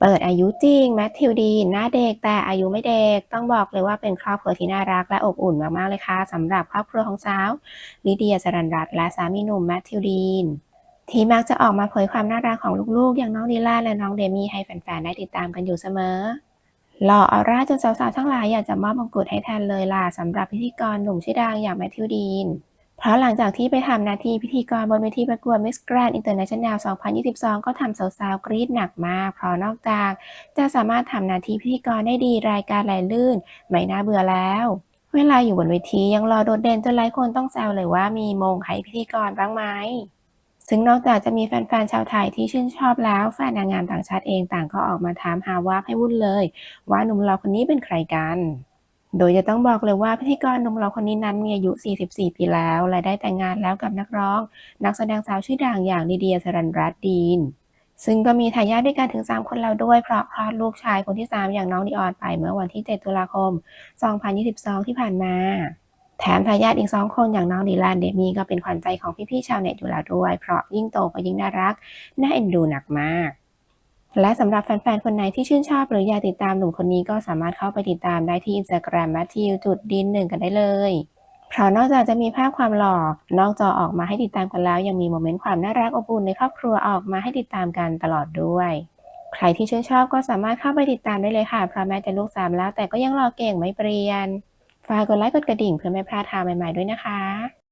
เปิดอายุจริงแมทธิวดีนหน้าเด็กแต่อายุไม่เด็ก ต้องบอกเลยว่าเป็นครอบครัวที่น่ารักและอบอุ่นมาก ๆ เลยค่ะสำหรับครอบครัวของสาวลิเดียสรันรัตและสามีหนุ่มแมทธิวดีนที่มักจะออกมาเผยความน่ารักของลูก ๆ อย่างน้องดีล่าและน้องเดมี่ให้แฟน ๆ ได้ติดตามกันอยู่เสมอหล่อออร่าจนสาว ๆ ทั้งหลายอยากจะมอบมงกุฎให้แทนเลยล่ะสำหรับพิธีกรหนุ่มชื่อดังอย่างแมทธิวดีน เพราะหลังจากที่ไปทำหน้าที่พิธีกรบนเวทีประกวด Miss Grand International 2022 ก็ทำสาวๆกรี๊ดหนักมาก เพราะนอกจากจะสามารถทำหน้าที่พิธีกรได้ดีรายการไหลลื่น ไม่น่าเบื่อแล้ว เวลาอยู่บนเวทียังรอโดดเด่นจนหลายคนต้องแซวเลยว่ามีมงให้พิธีกรบ้างไหมซึ่งนอกจากจะมีแฟนๆ ชาวไทยที่ชื่นชอบแล้ว แฟนนางงามต่างชาติเองต่างก็ออกมาถามหาว่าให้วุ่นเลย ว่าหนุ่มหล่อคนนี้เป็นใครกัน โดยจะต้องบอกเลยว่าพิธีกรหนุ่มหล่อคนนี้นั้นมีอายุ 44 ปีแล้วและได้แต่งงานแล้วกับนักร้อง นักแสดงสาวชื่อดังอย่างลีเดียสรันรัตดีน ซึ่งก็มีทายาทด้วยกันถึง 3 คนแล้วด้วยเพราะคลอดลูกชายคนที่ 3 อย่างน้องดิออนไปเมื่อวันที่ 7 ตุลาคม 2022 ที่ผ่านมา แถมทายาทอีก 2 คนอย่างน้องดีแลนเดมี่ก็เป็นขวัญใจของพี่ๆชาวเน็ตอยู่แล้วด้วย เพราะยิ่งโตก็ยิ่งน่ารักน่าเอ็นดูหนักมาก และสำหรับแฟนๆ คนไหนที่ชื่นชอบหรืออยากติดตามหนุ่มคนนี้ก็สามารถเข้าไปติดตามได้ที่ Instagram แมทธิวจุดดินหนึ่งกันได้เลย เพราะนอกจากจะมีภาพความหล่อนอกจอออกมาให้ติดตามกันแล้ว ยังมีโมเมนต์ความน่ารักอบอุ่นในครอบครัวออกมาให้ติดตามกันตลอดด้วย ใครที่ชื่นชอบก็สามารถเข้าไปติดตามได้เลยค่ะเพราะแม้จะลูกสามแล้วแต่ก็ยังรอเก่งไม่เปลี่ยนฝากกดไลค์กดกระดิ่งเพื่อไม่พลาดข่าวใหม่ๆด้วยนะคะ